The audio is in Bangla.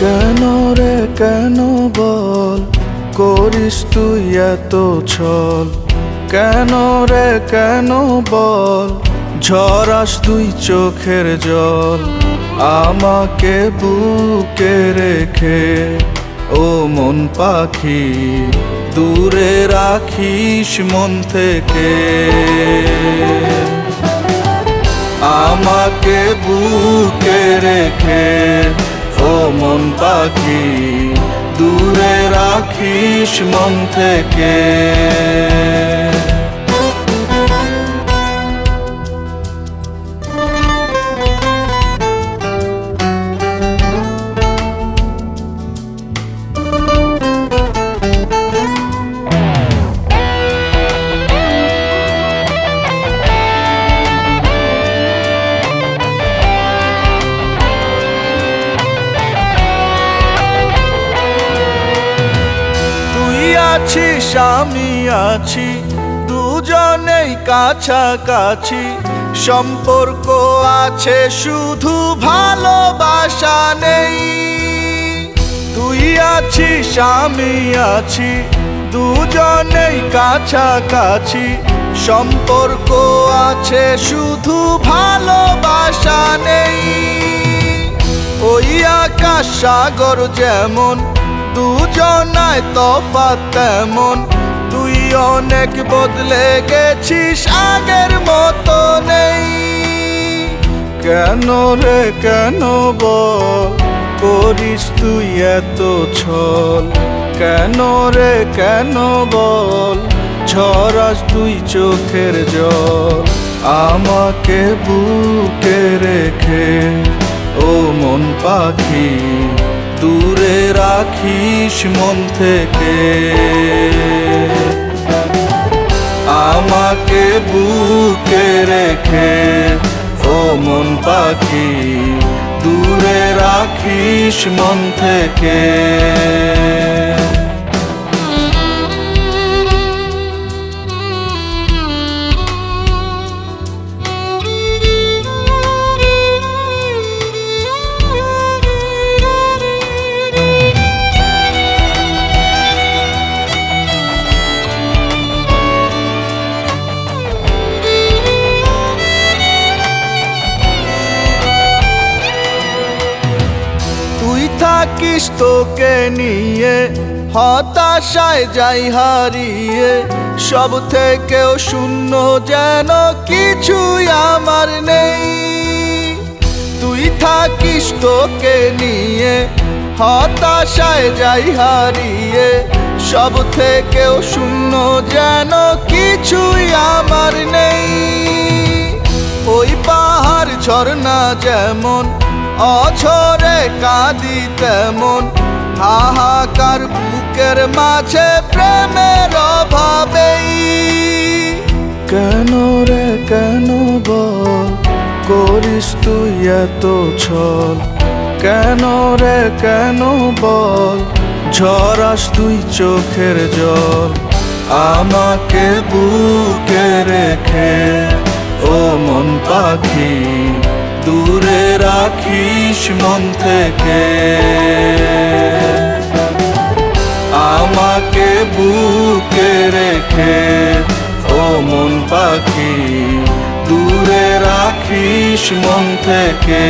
কেন রে, কেন বল? করিস তুই এত ছল। কেন রে, কেন বল? ঝরাস তুই চোখের জল। আমাকে বুকে রেখে, ও মন পাখি, দূরে রাখিস মন থেকে। আমাকে বুকে রেখে পাখি দূরে রাখিস মন থেকে। আছিস আমি আছি, দুজনেই কাছাকাছি। সম্পর্ক আছে, শুধু ভালোবাসা নেই। তুই আছিস আমি আছি, দুজনেই কাছাকাছি। সম্পর্ক আছে, শুধু ভালোবাসা নেই। ওই আকাশ সাগর যেমন দুজনায় তফাৎ তেমন। তুই অনেক বদলে গেছিস আগের মতো নেই। কেন রে, কেন বল করিস তুই এত ছল। কেন রে, কেন বল ঝরাস তুই চোখের জল। আমাকে বুকে রেখে, ও মন পাখি দূরে রাখিস মন থেকে। আমাকে বুকে রেখে ও মন পাখি দূরে রাখিস মন থেকে। থাকিস তোকে নিয়ে, হতাশায় যাই হারিয়ে, সব থেকেও শূন্য যেন কিছুই আমার নেই। তুই থাকিস তোকে নিয়ে, হতাশায় যাই হারিয়ে, সব থেকেও শূন্য যেন কিছুই আমার নেই। ওই পাহাড় ঝর্ণা যেমন অঝরে কাঁদি তেমন হাহাকার বুকের মাঝে প্রেমের অভাবেই। কেন রে, কেন বল করিস তুই এত ছল? কেন রে, কেন বল, ঝরাস তুই চোখের জল। আমাকে বুকে রেখে, ও মন পাখি দূরে রাখিস মন থেকে। আমাকে বুকে রেখে ও মন পাখি দূরে রাখিস মন থেকে।